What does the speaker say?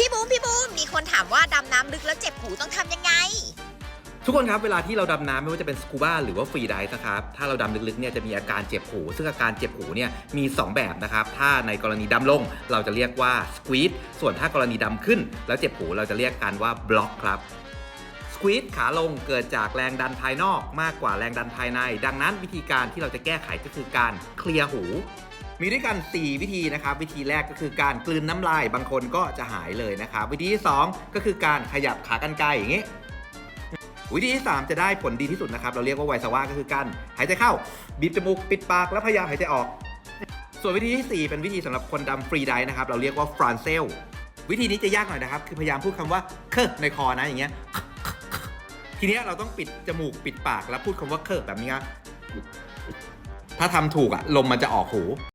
พี่บูมพี่บูมมีคนถามว่าดำน้ำลึกแล้วเจ็บหูต้องทำยังไง ทุกคนครับเวลาที่เราดำน้ำไม่ว่าจะเป็นสกูบ้าหรือว่าฟรีไดฟ์นะครับถ้าเราดำลึกๆเนี่ยจะมีอาการเจ็บหู ซึ่งอาการเจ็บหูเนี่ยมี 2 แบบนะครับถ้าในกรณีดำลงเราจะเรียกว่าสควีดส่วนถ้ากรณีดำขึ้น แล้วเจ็บหูเราจะเรียกกันว่าบล็อกครับสควีดขาลงเกิดจากแรงดันภายนอกมากกว่าแรงดันภายใน ดังนั้นวิธีการที่เราจะแก้ไขก็คือการเคลียร์หู มีด้วยกัน 4 วิธีนะครับ วิธีแรกก็คือการกลืนน้ำลายบางคนก็จะหายเลยนะครับ วิธีที่ 2 ก็คือการขยับขากรรไกรอย่างนี้ วิธีที่ 3 จะได้ผลดีที่สุดนะครับ เราเรียกว่าไวสวาก็คือการหายใจเข้า บีบจมูกปิดปากแล้วพยายามหายใจออก ส่วนวิธีที่ 4 เป็นวิธีสำหรับคนดำฟรีไดฟ์นะครับ เราเรียกว่าฟรานเซล วิธีนี้จะยากหน่อยนะครับ คือพยายามพูดคำว่าเคอในคอนะอย่างเงี้ย ทีเนี้ยเราต้องปิดจมูกปิดปากแล้วพูดคำว่าเคอแบบนี้ถ้าทำถูกอะลมมันจะออกหู